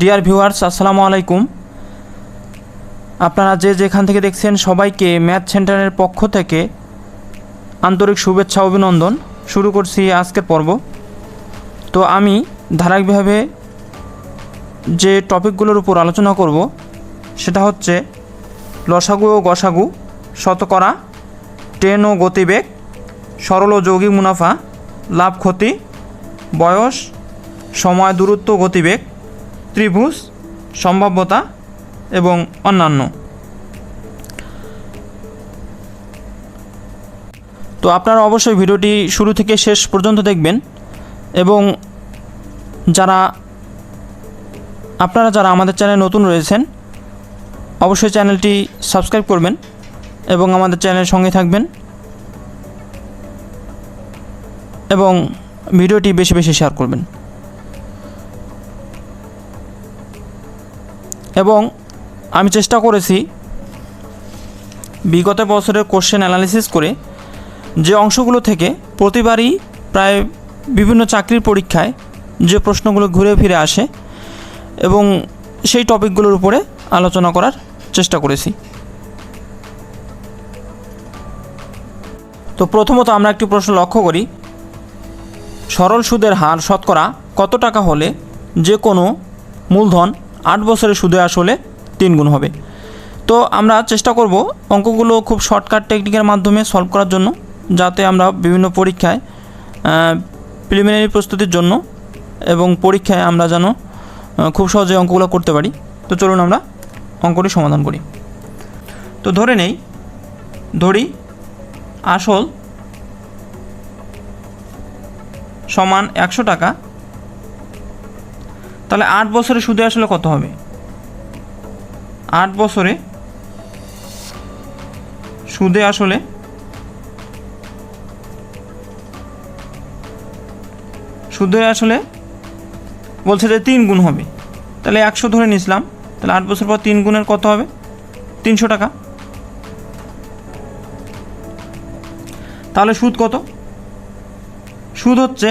Dear viewers আসসালামু আলাইকুম। আপনারা যে যেখান থেকে দেখছেন সবাইকে ম্যাথ সেন্টারের পক্ষ থেকে আন্তরিক শুভেচ্ছা, অভিনন্দন। শুরু করছি আজকের পর্ব। তো আমি ধারাবাহিকভাবে যে টপিকগুলোর উপর আলোচনা করব, সেটা হচ্ছে লসাগু ও গসাগু, শতকরা ট্রেন ও গতিবেগ, সরল ও যৌগিক মুনাফা, লাভ ক্ষতি, বয়স, সময় দূরত্ব গতিবেগ ত্রিভুজ, সম্ভাব্যতা এবং অন্যান্য। তো আপনারা অবশ্যই ভিডিওটি শুরু থেকে শেষ পর্যন্ত দেখবেন এবং যারা, আপনারা যারা আমাদের চ্যানেলে নতুন রয়েছেন, অবশ্যই চ্যানেলটি সাবস্ক্রাইব করবেন এবং আমাদের চ্যানেলের সঙ্গে থাকবেন এবং ভিডিওটি বেশি বেশি শেয়ার করবেন। এবং আমি চেষ্টা করেছি বিগত বছরের কোশ্চেন অ্যানালিসিস করে যে অংশগুলো থেকে প্রতিবারই প্রায় বিভিন্ন চাকরির পরীক্ষায় যে প্রশ্নগুলো ঘুরে ফিরে আসে এবং সেই টপিকগুলোর উপরে আলোচনা করার চেষ্টা করেছি। তো প্রথমত আমরা একটি প্রশ্ন লক্ষ্য করি, সরল সুদের হার শতকরা কত টাকা হলে যে কোনো মূলধন আট বছরের সুদে আসলে তিন গুণ হবে। তো আমরা চেষ্টা করব অঙ্কগুলো খুব শর্টকাট টেকনিকের মাধ্যমে সলভ করার জন্য, যাতে আমরা বিভিন্ন পরীক্ষায় প্রিলিমিনারি প্রস্তুতির জন্য এবং পরীক্ষায় আমরা যেন খুব সহজে অঙ্কগুলো করতে পারি। তো চলুন আমরা অঙ্কটি সমাধান করি। তো ধরে নেই, ধরি আসল সমান একশো টাকা তাহলে আট বছরে সুদে আসলে কত হবে? আট বছরে সুদে আসলে সুদে আসলে বলছে যে তিন গুণ হবে। তাহলে একশো ধরে নিয়েছিলাম, তাহলে আট বছর পর তিন গুণের কত হবে? তিনশো টাকা। তাহলে সুদ কত? সুদ হচ্ছে,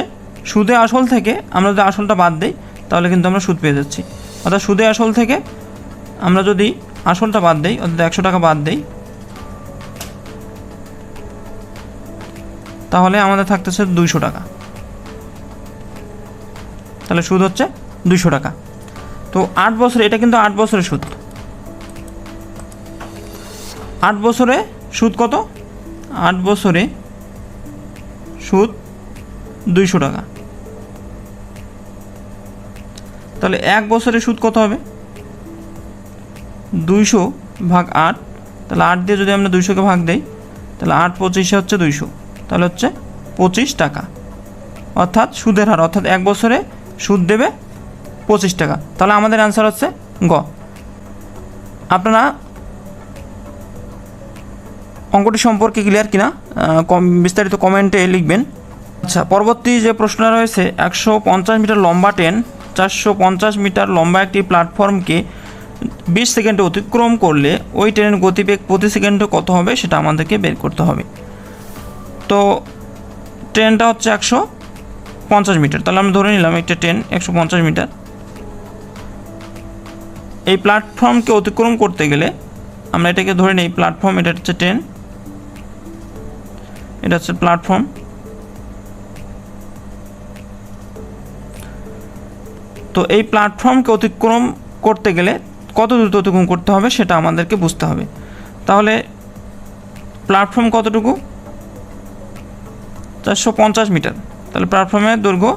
সুদে আসল থেকে আমরা যদি আসলটা বাদ দিই তাহলে কিন্তু আমরা সুদ পেয়ে যাচ্ছি। অর্থাৎ সুদে আসল থেকে আমরা যদি আসলটা বাদ দিই, অর্থাৎ একশো টাকা বাদ দিই, তাহলে আমাদের থাকতেছে দুইশো টাকা। তাহলে সুদ হচ্ছে দুইশো টাকা। তো আট বছরে, এটা কিন্তু আট বছরের সুদ। আট বছরে সুদ কত? আট বছরে সুদ দুইশো টাকা। তাহলে এক বছরে সুদ কত হবে? দুইশো ভাগ আট। তাহলে আট দিয়ে যদি আমরা দুইশোকে ভাগ দেই, তাহলে আট পঁচিশে হচ্ছে দুইশো। তাহলে হচ্ছে পঁচিশ টাকা। অর্থাৎ সুদের হার, অর্থাৎ এক বছরে সুদ দেবে পঁচিশ টাকা। তাহলে আমাদের অ্যান্সার হচ্ছে গ। আপনারা অঙ্কটি সম্পর্কে ক্লিয়ার কিনা কম, বিস্তারিত কমেন্টে লিখবেন। আচ্ছা পরবর্তী যে প্রশ্নটা রয়েছে, একশো পঞ্চাশ মিটার লম্বা ট্রেন চারশো পঞ্চাশ মিটার লম্বা একটি প্ল্যাটফর্মকে বিশ সেকেন্ডে অতিক্রম করলে ওই ট্রেনের গতিবেগ প্রতি সেকেন্ডে কত হবে সেটা আমাদেরকে বের করতে হবে। তো ট্রেনটা হচ্ছে একশো পঞ্চাশ মিটার। তাহলে আমরা ধরে নিলাম একটা ট্রেন একশো পঞ্চাশ মিটার। এই প্ল্যাটফর্মকে অতিক্রম করতে গেলে আমরা এটাকে ধরে নিই, প্ল্যাটফর্ম, এটা হচ্ছে ট্রেন। এটা হচ্ছে প্ল্যাটফর্ম। তো এই প্ল্যাটফর্মকে অতিক্রম করতে গেলে কত দ্রুত অতিক্রম করতে হবে সেটা আমাদেরকে বুঝতে হবে। তাহলে প্ল্যাটফর্ম কতটুকু? চারশো পঞ্চাশ মিটার। তাহলে প্ল্যাটফর্মের দৈর্ঘ্য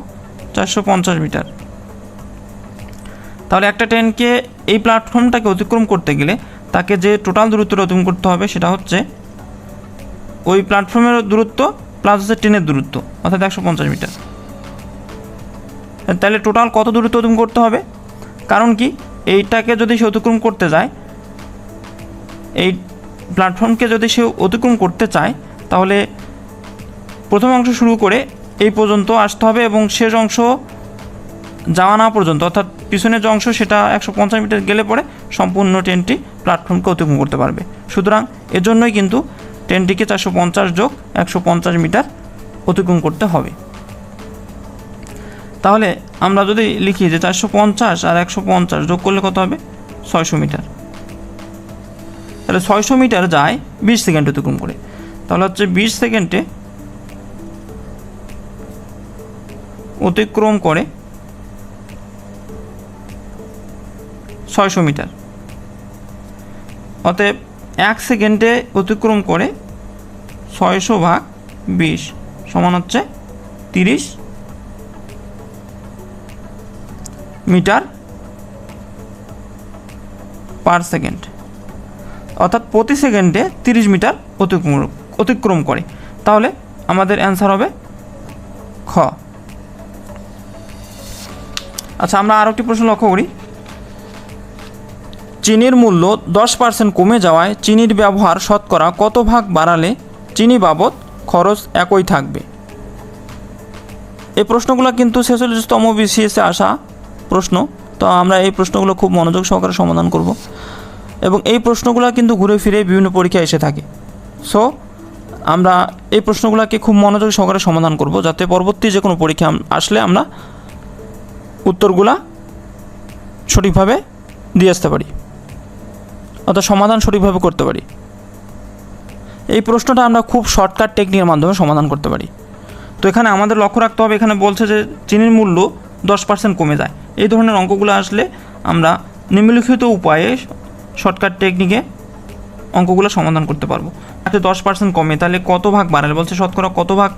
চারশো পঞ্চাশ মিটার। তাহলে একটা ট্রেনকে এই প্ল্যাটফর্মটাকে অতিক্রম করতে গেলে তাকে যে টোটাল দূরত্বটা অতিক্রম করতে হবে সেটা হচ্ছে ওই প্ল্যাটফর্মের দূরত্ব প্লাস হচ্ছে ট্রেনের দূরত্ব, অর্থাৎ একশো পঞ্চাশ মিটার। তাহলে টোটাল কত দূরত্ব অতিক্রম করতে হবে? কারণ কি? এইটাকে যদি সে অতিক্রম করতে যায়, এই প্ল্যাটফর্মকে যদি সে অতিক্রম করতে চায়, তাহলে প্রথম অংশ শুরু করে এই পর্যন্ত আসতে হবে এবং শেষ অংশ যাওয়া না পর্যন্ত, অর্থাৎ পিছনের যে অংশ সেটা একশো পঞ্চাশ মিটার গেলে পরে সম্পূর্ণ ট্রেনটি প্ল্যাটফর্মকে অতিক্রম করতে পারবে। সুতরাং এজন্যই কিন্তু ট্রেনটিকে চারশো পঞ্চাশ যোগ একশো পঞ্চাশ মিটার অতিক্রম করতে হবে। তাহলে আমরা যদি লিখি যে চারশো পঞ্চাশ আর একশো পঞ্চাশ যোগ করলে কত হবে? ছয়শো মিটার। তাহলে ছয়শো মিটার যায় বিশ সেকেন্ড অতিক্রম করে। তাহলে হচ্ছে বিশ সেকেন্ডে অতিক্রম করে ছয়শো মিটার। অতএব এক সেকেন্ডে অতিক্রম করে ছয়শো ভাগ বিশ সমান হচ্ছে তিরিশ। Metre per second. অর্থাৎ প্রতি সেকেন্ডে তিরিশ মিটার অতিক্রম অতিক্রম করে। তাহলে আমাদের অ্যান্সার হবে খ। আচ্ছা আমরা আরও একটি প্রশ্ন লক্ষ্য করি। চিনির মূল্য দশ পার্সেন্ট কমে যাওয়ায় চিনির ব্যবহার শতকরা কত ভাগ বাড়ালে চিনি বাবদ খরচ একই থাকবে? এই প্রশ্নগুলো কিন্তু ছেচল্লিশতম বিসিএসে আসা প্রশ্ন, তো আমরা এই প্রশ্নগুলো খুব মনোযোগ সহকারে সমাধান করব। এবং এই প্রশ্নগুলো কিন্তু ঘুরে ফিরে বিভিন্ন পরীক্ষায় এসে থাকে। সো আমরা এই প্রশ্নগুলোকে খুব মনোযোগ সহকারে সমাধান করব যাতে পরবর্তী যে কোনো পরীক্ষা আসলে আমরা উত্তরগুলা সঠিকভাবে দিয়ে আসতে পারি। অর্থাৎ সমাধান সঠিকভাবে করতে পারি। এই প্রশ্নটা আমরা খুব শর্টকাট টেকনিকের মাধ্যমে সমাধান করতে পারি। তো এখানে আমাদের লক্ষ্য রাখতে হবে, এখানে বলছে যে চিনির মূল্য দশ পার্সেন্ট কমে যায়। এই ধরনের অঙ্কগুলো আসলে আমরা নিম্নলিখিত উপায়ে শর্টকাট টেকনিকে অঙ্কগুলো সমাধান করতে পারব। আচ্ছা দশ পার্সেন্ট কমে, তাহলে কত ভাগ বাড়ালে? বলছে শতকরা কত ভাগ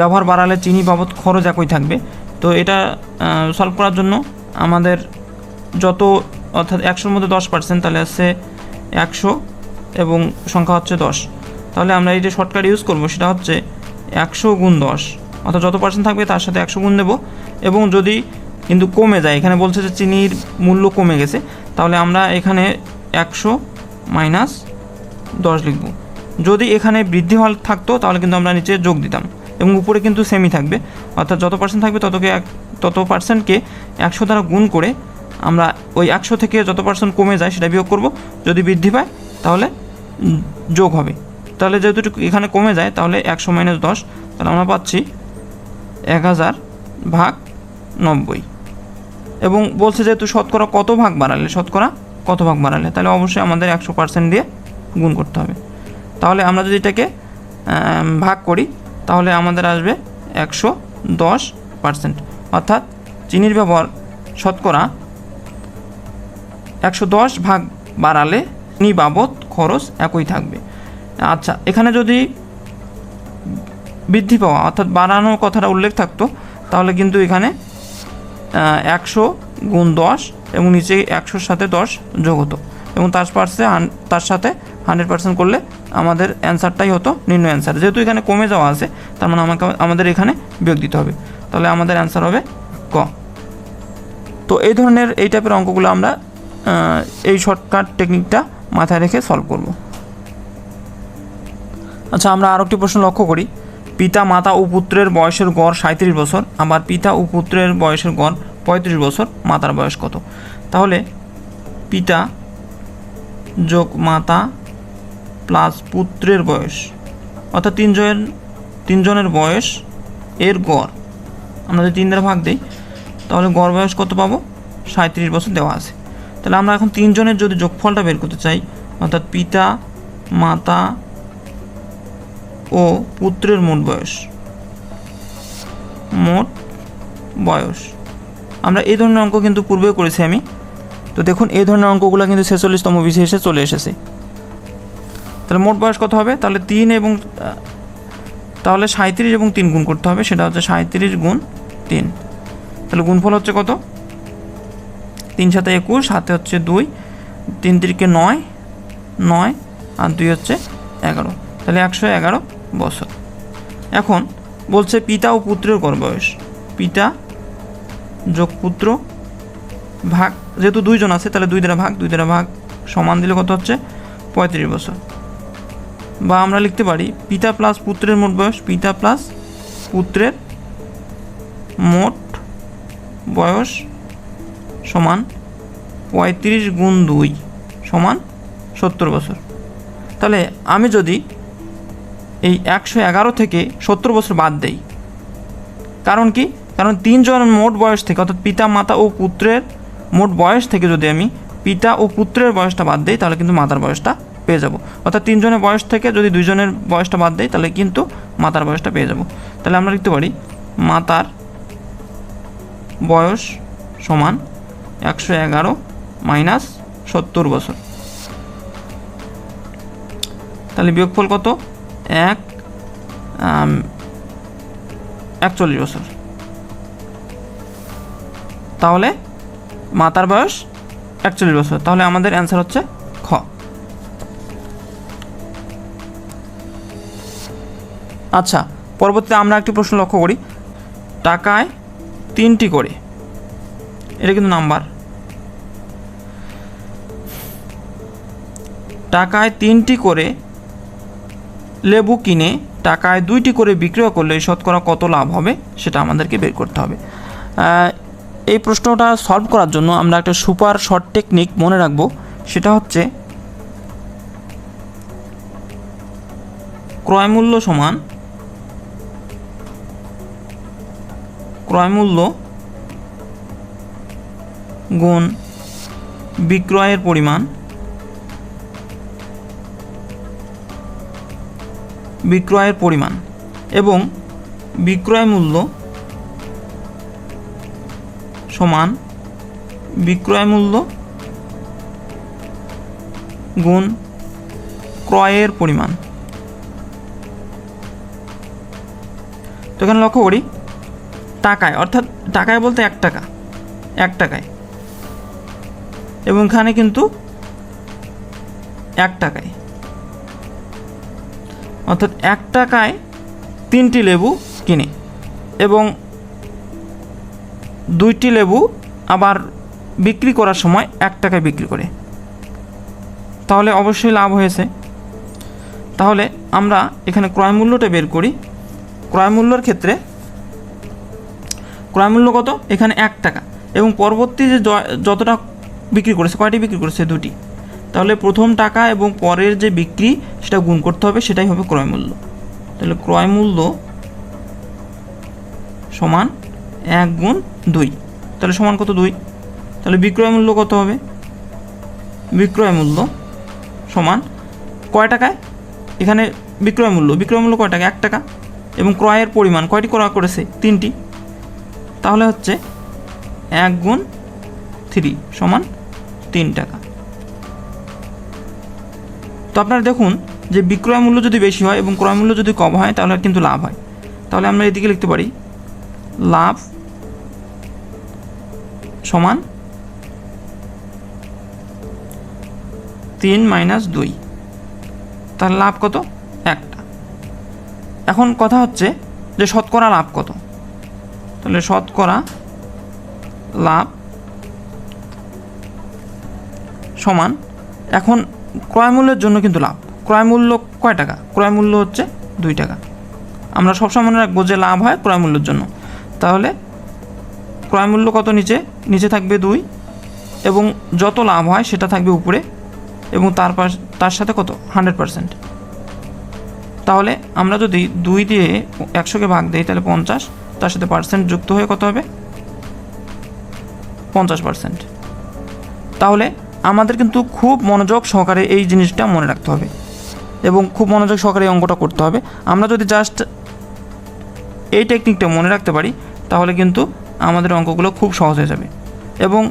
ব্যবহার বাড়ালে চিনি বাবদ খরচ একই থাকবে। তো এটা সলভ করার জন্য আমাদের যত, অর্থাৎ একশোর মধ্যে দশ পার্সেন্ট তাহলে আসছে একশো এবং সংখ্যা হচ্ছে দশ। তাহলে আমরা এই যে শর্টকাট ইউজ করব, সেটা হচ্ছে একশো গুণ দশ। অর্থাৎ যত পার্সেন্ট থাকবে তার সাথে একশো গুণ দেবো। এবং যদি কিন্তু কমে যায়। এখানে বলছে যে চিনির মূল্য কমে গেছে। তাহলে আমরা এখানে একশো মাইনাস দশ লিখব। যদি এখানে বৃদ্ধি হল থাকতো, তাহলে কিন্তু আমরা নিচে যোগ দিতাম এবং উপরে কিন্তু সেমি থাকবে। অর্থাৎ যত পার্সেন্ট থাকবে, ততকে এক তত পার্সেন্টকে একশো দ্বারা গুণ করে আমরা ওই একশো থেকে যত পার্সেন্ট কমে যায়, সেটা বিয়োগ করব। যদি বৃদ্ধি পায়, তাহলে যোগ হবে। তাহলে যেহেতু এখানে কমে যায়, তাহলে একশো মাইনাস দশ, তাহলে আমরা পাচ্ছি এক হাজার ভাগ নব্বই। এবং বলছে যেহেতু শতকরা কত ভাগ বাড়ালে শতকরা কত ভাগ বাড়ালে তাহলে অবশ্যই আমাদের একশো পার্সেন্ট দিয়ে গুণ করতে হবে। তাহলে আমরা যদি এটাকে ভাগ করি, তাহলে আমাদের আসবে একশো দশ পার্সেন্ট অর্থাৎ চিনির ব্যবহার শতকরা একশো দশ ভাগ বাড়ালে চিনি বাবদ খরচ একই থাকবে। আচ্ছা এখানে যদি বৃদ্ধি পাওয়া, অর্থাৎ বাড়ানোর কথাটা উল্লেখ থাকতো, তাহলে কিন্তু এখানে একশো গুণ দশ এবং নিচে একশোর সাথে দশ যোগ হতো। এবং তার পার্সে তার সাথে হান্ড্রেড পার্সেন্ট করলে আমাদের অ্যান্সারটাই হতো নিম্ন অ্যান্সার। যেহেতু এখানে কমে যাওয়া আছে, তার মানে আমাকে, আমাদের এখানে বিয়োগ দিতে হবে। তাহলে আমাদের অ্যান্সার হবে ক। তো এই ধরনের এই টাইপের অঙ্কগুলো আমরা এই শর্টকাট টেকনিকটা মাথায় রেখে সলভ করব। আচ্ছা আমরা আরও একটি প্রশ্ন লক্ষ্য করি। পিতা, মাতা ও পুত্রের বয়সের গড় সাঁত্রিশ বছর, আবার পিতা ও পুত্রের বয়সের গড় পঁয়ত্রিশ বছর, মাতার বয়স কত? তাহলে পিতা যোগ মাতা প্লাস পুত্রের বয়স, অর্থাৎ তিনজনের তিনজনের বয়স এর গড়। আমরা যদি তিন ভাগ দিই, তাহলে গড় বয়স কত পাবো? সাঁত্রিশ বছর দেওয়া আছে। তাহলে আমরা এখন তিনজনের যদি যোগফলটা বের করতে চাই, অর্থাৎ পিতা, মাতা ও পুত্রের মোট বয়স? মোট বয়স। আমরা এই ধরনের অঙ্ক কিন্তু পূর্বেও করেছি আমি। তো দেখুন, এই ধরনের অঙ্কগুলো কিন্তু ছেচল্লিশতম বিশেষে চলে এসেছে। তাহলে মোট বয়স কত হবে? তাহলে তিন এবং, তাহলে সাঁত্রিশ এবং তিন গুণ করতে হবে। সেটা হচ্ছে সাঁত্রিশ গুণ তিন। তাহলে গুণফল হচ্ছে কত? তিন সাথে একুশ হাতে হচ্ছে দুই, তিন তিরিকে নয় নয়, আর দুই হচ্ছে এগারো। তাহলে একশো এগারো। বছর এখন বলছে পিতা ও পুত্রের গড় বয়স। পিতা যোগ পুত্র ভাগ, যেহেতু দুইজন আছে, তাহলে দুই দ্বারা ভাগ, দুই দ্বারা ভাগ সমান দিলে কত হচ্ছে? পঁয়ত্রিশ বছর। বা আমরা লিখতে পারি, পিতা প্লাস পুত্রের মোট বয়স, পিতা প্লাস পুত্রের মোট বয়স সমান পঁয়ত্রিশ গুণ দুই সমান সত্তর বছর। তাহলে আমি যদি এই একশো এগারো থেকে সত্তর বছর বাদ দেই। কারণ কি? কারণ তিনজনের মোট বয়স থেকে, অর্থাৎ পিতা, মাতা ও পুত্রের মোট বয়স থেকে যদি আমি পিতা ও পুত্রের বয়সটা বাদ দিই, তাহলে কিন্তু মাতার বয়সটা পেয়ে যাব। অর্থাৎ তিনজনের বয়স থেকে যদি দুইজনের বয়সটা বাদ দিই, তাহলে কিন্তু মাতার বয়সটা পেয়ে যাব। তাহলে আমরা লিখতে পারি মাতার বয়স সমান একশো এগারো মাইনাস সত্তর বছর। তাহলে বিয়োগফল কত? এক একচল্লিশ বছর। তাহলে মাতার বয়স একচল্লিশ বছর। তাহলে আমাদের অ্যান্সার হচ্ছে খ। আচ্ছা পরবর্তীতে আমরা একটি প্রশ্ন লক্ষ্য করি। টাকায় তিনটি করে। এটা কিন্তু নাম্বার। টাকায় তিনটি করে লেবু কিনে টাকায় দুইটি করে বিক্রয় করলে শতকরা কত লাভ হবে সেটা আমাদেরকে বের করতে হবে। এই প্রশ্নটা সলভ করার জন্য আমরা একটা সুপার শর্ট টেকনিক মনে রাখব। সেটা হচ্ছে ক্রয় মূল্য সমান ক্রয় মূল্য গুণ বিক্রয়ের পরিমাণ বিক্রয়ের পরিমাণ এবং বিক্রয় মূল্য সমান বিক্রয় মূল্য গুণ ক্রয়ের পরিমাণ। তো এখানে লক্ষ্য করি, টাকায়, অর্থাৎ টাকায় বলতে এক টাকা, এক টাকায়। এবং এখানে কিন্তু এক টাকায়। অর্থাৎ এক টাকায় তিনটি লেবু কিনে এবং দুইটি লেবু আবার বিক্রি করার সময় এক টাকায় বিক্রি করে। তাহলে অবশ্যই লাভ হয়েছে। তাহলে আমরা এখানে ক্রয় মূল্যটা বের করি। ক্রয় মূল্যর ক্ষেত্রে ক্রয় মূল্য কত? এখানে এক টাকা এবং পরবর্তী যে যতটা বিক্রি করেছে, কয়টি বিক্রি করেছে? দুটি। তাহলে প্রথম টাকা এবং পরের যে বিক্রি সেটা গুণ করতে হবে, সেটাই হবে ক্রয় মূল্য। তাহলে ক্রয় মূল্য সমান এক গুণ দুই। তাহলে সমান কত দুই? তাহলে বিক্রয় মূল্য কত হবে? বিক্রয় মূল্য সমান কয় টাকায়? এখানে বিক্রয় মূল্য। বিক্রয় মূল্য কয় টাকা এক টাকা। এবং ক্রয়ের পরিমাণ কয়টি ক্রয় করেছে? তিনটি। তাহলে হচ্ছে এক গুণ থ্রি সমান তিন টাকা। তো আপনারা দেখুন যে বিক্রয় মূল্য যদি বেশি হয় এবং ক্রয় মূল্য যদি কম হয়, তাহলে কিন্তু লাভ হয়। তাহলে আমরা এদিকে লিখতে পারি, লাভ সমান তিন মাইনাস দুই। তার লাভ কত? একটা। এখন কথা হচ্ছে যে শতকরা লাভ কত? তাহলে শতকরা লাভ সমান, এখন ক্রয় মূল্যের জন্য কিন্তু লাভ। ক্রয় মূল্য কয় টাকা? ক্রয় মূল্য হচ্ছে দুই টাকা। আমরা সবসময় মনে রাখব যে লাভ হয় ক্রয় মূল্যের জন্য। তাহলে ক্রয় মূল্য কত নিচে? নিচে থাকবে দুই। এবং যত লাভ হয় সেটা থাকবে উপরে। এবং তার তার সাথে কত? Hundred percent. তাহলে আমরা যদি দুই দিয়ে একশোকে ভাগ দিই, তাহলে পঞ্চাশ। তার সাথে পার্সেন্ট যুক্ত হয়ে কত হবে? পঞ্চাশ পার্সেন্ট। তাহলে আমাদের কিন্তু খুব মনোযোগ সহকারে এই জিনিসটা মনে রাখতে হবে এবং খুব মনোযোগ সহকারে এই অঙ্কটা করতে হবে। আমরা যদি জাস্ট এই টেকনিকটা মনে রাখতে পারি, তাহলে কিন্তু আমাদের অঙ্কগুলো খুব সহজ হয়ে যাবে। এবং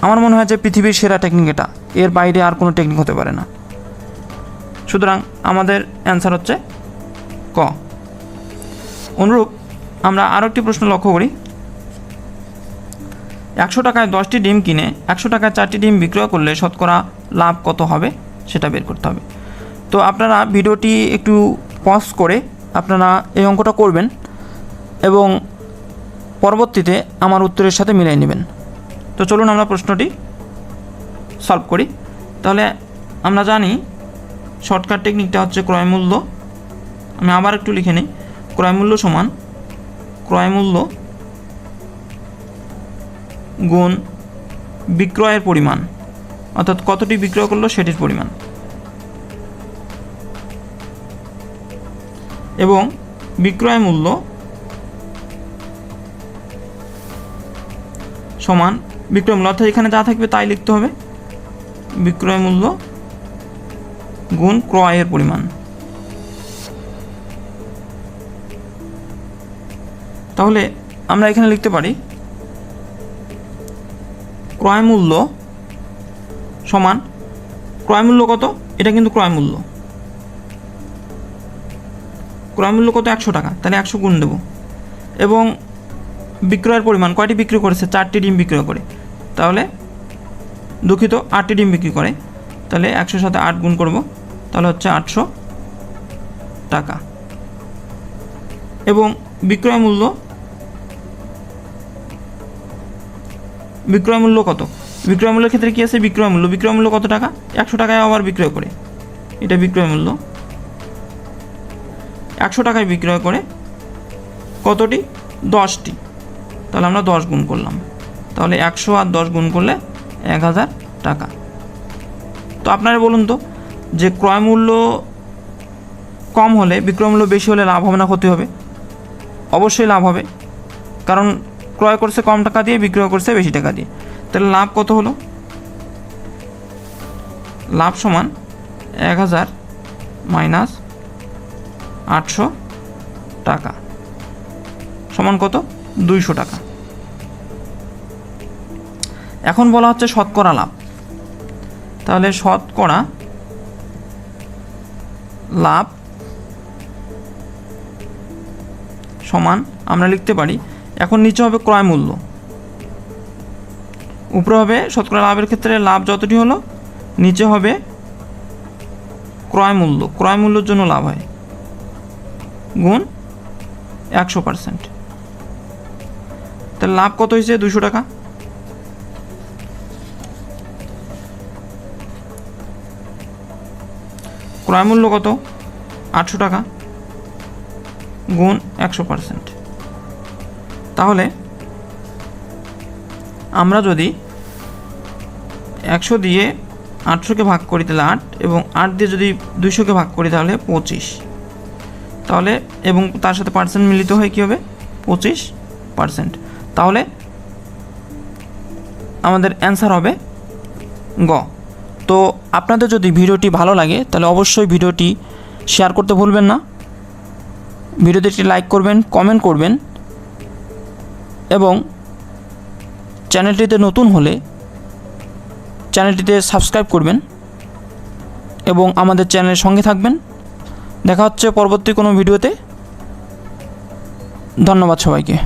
আমার মনে হয় যে পৃথিবীর সেরা টেকনিক এটা। এর বাইরে আর কোনো টেকনিক হতে পারে না। সুতরাং আমাদের অ্যান্সার হচ্ছে ক। অনুরূপ, আমরা আরও একটি প্রশ্ন লক্ষ্য করি। একশো টাকায় দশটি ডিম কিনে একশো টাকায় চারটি ডিম বিক্রয় করলে শতকরা লাভ কত হবে সেটা বের করতে হবে। তো আপনারা ভিডিওটি একটু পজ করে আপনারা এই অঙ্কটা করবেন এবং পরবর্তীতে আমার উত্তরের সাথে মিলিয়ে নেবেন। তো চলুন আমরা প্রশ্নটি সলভ করি। তাহলে আমরা জানি শর্টকাট টেকনিকটা হচ্ছে ক্রয় মূল্য। আমি আবার একটু লিখে নিই। ক্রয় মূল্য সমান ক্রয় মূল্য গুণ বিক্রয়ের পরিমাণ। অর্থাৎ কতটি বিক্রয় করল সেটির পরিমাণ। এবং বিক্রয় মূল্য সমান বিক্রয় মূল্য, অর্থাৎ এখানে যা থাকবে তাই লিখতে হবে। বিক্রয় মূল্য গুণ ক্রয়ের পরিমাণ। তাহলে আমরা এখানে লিখতে পারি ক্রয় মূল্য সমান, ক্রয় মূল্য কত? এটা কিন্তু ক্রয় মূল্য। ক্রয় মূল্য কত? একশো টাকা। তাহলে একশো গুণ দেবো। এবং বিক্রয়ের পরিমাণ, কয়টি বিক্রি করেছে? চারটি ডিম বিক্রয় করে। তাহলে দুঃখিত, আটটি ডিম বিক্রি করে। তাহলে একশোর সাথে আট গুণ করব। তাহলে হচ্ছে আটশো টাকা। এবং বিক্রয় মূল্য বিক্রয় মূল্য কত? বিক্রয় মূল্যের ক্ষেত্রে কী আছে? বিক্রয় মূল্য। বিক্রয় মূল্য কত টাকা? একশো টাকায় আবার বিক্রয় করে। এটা বিক্রয় মূল্য। একশো টাকায় বিক্রয় করে কতটি? দশটি। তাহলে আমরা দশ গুণ করলাম। তাহলে একশো আর দশ গুণ করলে এক হাজার টাকা। তো আপনারা বলুন তো, যে ক্রয় মূল্য কম হলে, বিক্রয় মূল্য বেশি হলে লাভ হবে না, ক্ষতি হবে? অবশ্যই লাভ হবে। কারণ ক্রয় করছে কম টাকা দিয়ে, বিক্রয় করছে বেশি টাকা দিয়ে। তাহলে লাভ কত হলো? লাভ সমান এক হাজার মাইনাস আটশো টাকা। সমান কত? দুইশো টাকা। এখন বলা হচ্ছে শতকরা লাভ। তাহলে শতকরা লাভ সমান আমরা লিখতে পারি এখন নিচে হবে ক্রয় মূল্য। উপরে হবে শতকরা লাভের ক্ষেত্রে লাভ যতটি হলো, নিচে হবে ক্রয় মূল্য। ক্রয় মূল্যের জন্য লাভ হয়। গুণ একশো পার্সেন্ট। তাহলে লাভ কত হয়েছে? দুশো টাকা। ক্রয় মূল্য কত? আটশো টাকা। গুণ একশো পার্সেন্ট। আমরা যদি একশো দিয়ে আটশোকে ভাগ করি তাহলে আট এবং আট দিয়ে যদি দুইশোকে ভাগ করি তাহলে পঁচিশ। তাহলে এবং তার সাথে পার্সেন্ট মিলিত হয় কী হবে? পঁচিশ পার্সেন্ট তাহলে আমাদের অ্যান্সার হবে গ। তো আপনাদের যদি ভিডিওটি ভালো লাগে, তাহলে অবশ্যই ভিডিওটি শেয়ার করতে ভুলবেন না। ভিডিওতে লাইক করবেন কমেন্ট করবেন। এবং চ্যানেলটিতে নতুন হলে চ্যানেলটিতে সাবস্ক্রাইব করবেন এবং আমাদের চ্যানেলের সঙ্গে থাকবেন। দেখা হচ্ছে পরবর্তী কোনো ভিডিওতে। ধন্যবাদ সবাইকে।